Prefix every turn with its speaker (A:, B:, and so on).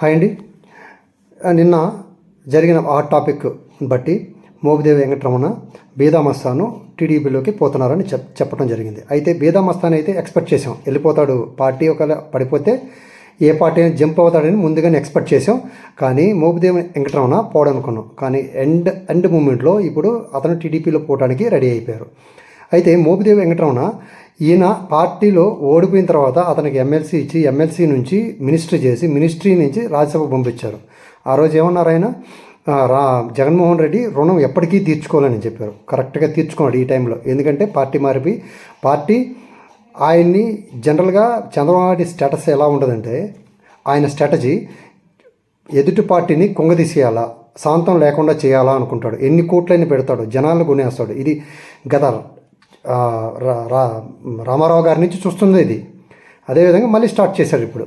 A: Hi అండి. నిన్న జరిగిన ఆ టాపిక్ బట్టి మోపిదేవి వెంకటరమణ బీదామస్తాను టీడీపీలోకి పోతున్నారని చెప్ చెప్పడం జరిగింది. అయితే బీదామస్తాన్ అయితే ఎక్స్పెక్ట్ చేసాం వెళ్ళిపోతాడు. పార్టీ ఒకవేళ పడిపోతే ఏ పార్టీ అయినా జంప్ అవుతాడని ముందుగానే ఎక్స్పెక్ట్ చేసాం కానీ మోపిదేవి వెంకటరమణ పోవడనుకున్నాం కానీ ఎండ్ ఎండ్ మూమెంట్లో ఇప్పుడు అతను టీడీపీలో పోవడానికి రెడీ అయిపోయారు. అయితే మోపిదేవి వెంకటరమణ ఈయన పార్టీలో ఓడిపోయిన తర్వాత అతనికి ఎమ్మెల్సీ ఇచ్చి ఎమ్మెల్సీ నుంచి మినిస్ట్రీ చేసి మినిస్ట్రీ నుంచి రాజ్యసభ పంపించారు. ఆ రోజు ఏమన్నారు ఆయన? రా జగన్మోహన్ రెడ్డి రుణం ఎప్పటికీ తీర్చుకోవాలని చెప్పారు. కరెక్ట్గా తీర్చుకున్నాడు ఈ టైంలో. ఎందుకంటే పార్టీ మారిపోయి పార్టీ ఆయన్ని జనరల్గా చంద్రబాబు స్టేటస్ ఎలా ఉంటుందంటే ఆయన స్ట్రాటజీ ఎదుటి పార్టీని కుంగదీసేయాలా శాంతం లేకుండా చేయాలా అనుకుంటాడు. ఎన్ని కోట్లైనా పెడతాడు జనాలను కొనేస్తాడు. ఇది గత రామారావు గారి నుంచి చూస్తుంది ఇది. అదేవిధంగా మళ్ళీ స్టార్ట్ చేశారు ఇప్పుడు.